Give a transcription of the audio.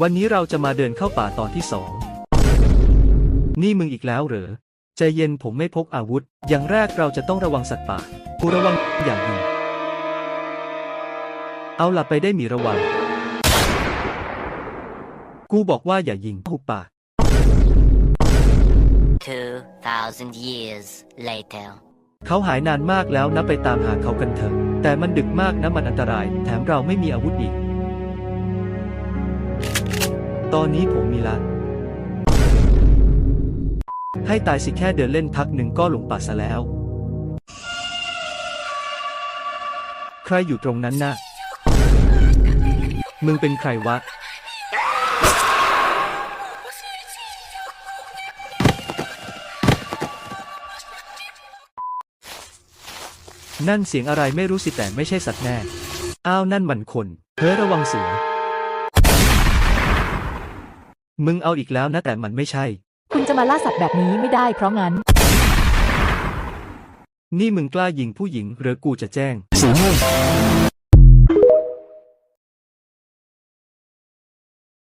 วันนี้เราจะมาเดินเข้าป่าตอนที่สอง นี่มึงอีกแล้วเหรอ ใจเย็นผมไม่พกอาวุธ อย่างแรกเราจะต้องระวังสัตว์ป่า กูระวังอย่างยิงเอาล่ะไปได้หมีระวัง กูบอกว่าอย่ายิงหุบปาก 2,000 years later. เขาหายนานมากแล้วนะไปตามหาเขากันเถอะ แต่มันดึกมากนะมันอันตราย แถมเราไม่มีอาวุธอีก ตอนนี้ผมมีละให้ตายสิแค่เดินเล่นพักหนึ่งก็หลงป่าซะแล้ว ใครอยู่ตรงนั้นนะมึงเป็นใครวะ นั่นเสียงอะไรไม่รู้สิแต่ไม่ใช่สัตว์แน่ อ้าวนั่นมันคนเธอระวังเสือ มึงเอาอีกแล้วนะแต่มันไม่ใช่ คุณจะมาล่าสัตว์แบบนี้ไม่ได้เพราะงั้น นี่มึงกล้ายิงผู้หญิงหรือกูจะแจ้ง